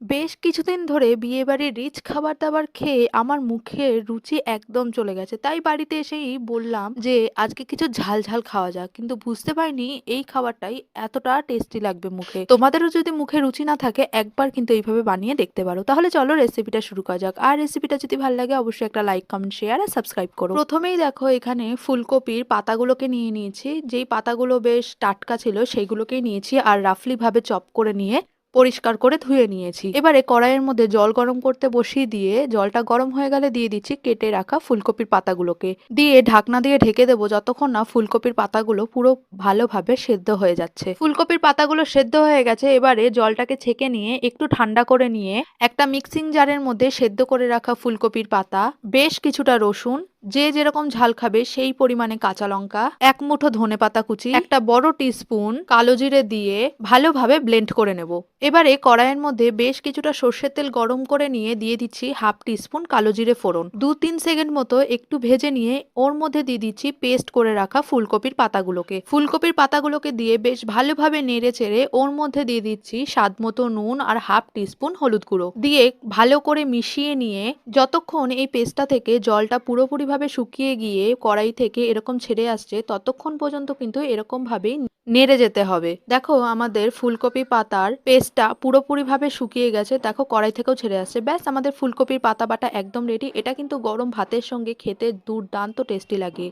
বেশ কিছুদিন ধরে বিয়েবাড়ির রিচ খাবার-দাবার খেয়ে আমার মুখের রুচি একদম চলে গেছে। তাই বাড়িতে এসেই বললাম যে, "আজকে কিছু ঝাল, ঝাল খাওয়া যাক।" কিন্তু বুঝতে পারিনি এই খাবারটাই এতটা টেস্টি লাগবে মুখে। তোমাদেরও যদি মুখে রুচি না থাকে একবার কিন্তু এইভাবে বানিয়ে দেখতে পারো। তাহলে চলো রেসিপিটা শুরু করা যাক। আর রেসিপিটা যদি ভালো লাগে অবশ্যই একটা লাইক, কমেন্ট, শেয়ার আর সাবস্ক্রাইব করো। প্রথমেই দেখো এখানে ফুলকপির পাতাগুলোকে নিয়ে নিয়েছি। যেই পাতাগুলো বেশ টাটকা ছিল সেইগুলোকেই নিয়েছি আর রাফলি ভাবে চপ করে নিয়ে পরিষ্কার করে ধুয়ে নিয়েছি। এবারে কড়াইয়ের মধ্যে জল গরম করতে বসিয়ে দিয়ে জলটা গরম হয়ে গেলে দিয়ে দিচ্ছি কেটে রাখা ফুলকপির পাতাগুলোকে। দিয়ে ঢাকনা দিয়ে ঢেকে দেবো যতক্ষণ না ফুলকপির পাতাগুলো পুরো ভালোভাবে সেদ্ধ হয়ে যাচ্ছে। ফুলকপির পাতাগুলো সেদ্ধ হয়ে গেছে, এবারে জলটাকে ছেঁকে নিয়ে একটু ঠান্ডা করে নিয়ে একটা মিক্সিং জারের মধ্যে সেদ্ধ করে রাখা ফুলকপির পাতা, বেশ কিছুটা রসুন যে যেরকম ঝাল খাবে সেই পরিমাণে কাঁচা লঙ্কা, এক মুঠো ধনে পাতা কুচি, একটা বড় টিস্পুন কালো জিরে দিয়ে ভালোভাবে ব্লেন্ড করে নেব। এবারে কড়াইয়ের মধ্যে বেশ কিছুটা সর্ষের তেল গরম করে নিয়ে দিয়ে দিচ্ছি হাফ টিস্পুন কালো জিরে ফোড়ন। দু তিন সেকেন্ড মতো একটু ভেজে নিয়ে ওর মধ্যে দিয়ে দিচ্ছি পেস্ট করে রাখা ফুলকপির পাতাগুলোকে। ফুলকপির পাতাগুলোকে দিয়ে বেশ ভালোভাবে নেড়ে চেড়ে ওর মধ্যে দিয়ে দিচ্ছি স্বাদ মতো নুন আর হাফ টিস্পুন হলুদ গুঁড়ো। দিয়ে ভালো করে মিশিয়ে নিয়ে যতক্ষণ এই পেস্টটা থেকে জলটা পুরোপুরি ভাবে শুকিয়ে গিয়ে কড়াই থেকে এরকম ছেড়ে আসছে, ততক্ষণ পর্যন্ত কিন্তু এরকম ভাবেই নেড়ে যেতে হবে। দেখো আমাদের ফুলকপি পাতার পেস্টটা পুরোপুরি ভাবে শুকিয়ে গেছে, দেখো কড়াই থেকেও ছেড়ে আসছে। ব্যাস, আমাদের ফুলকপির পাতা বাটা একদম রেডি এটা কিন্তু গরম ভাতের সঙ্গে খেতে দুর্দান্ত টেস্টি লাগে।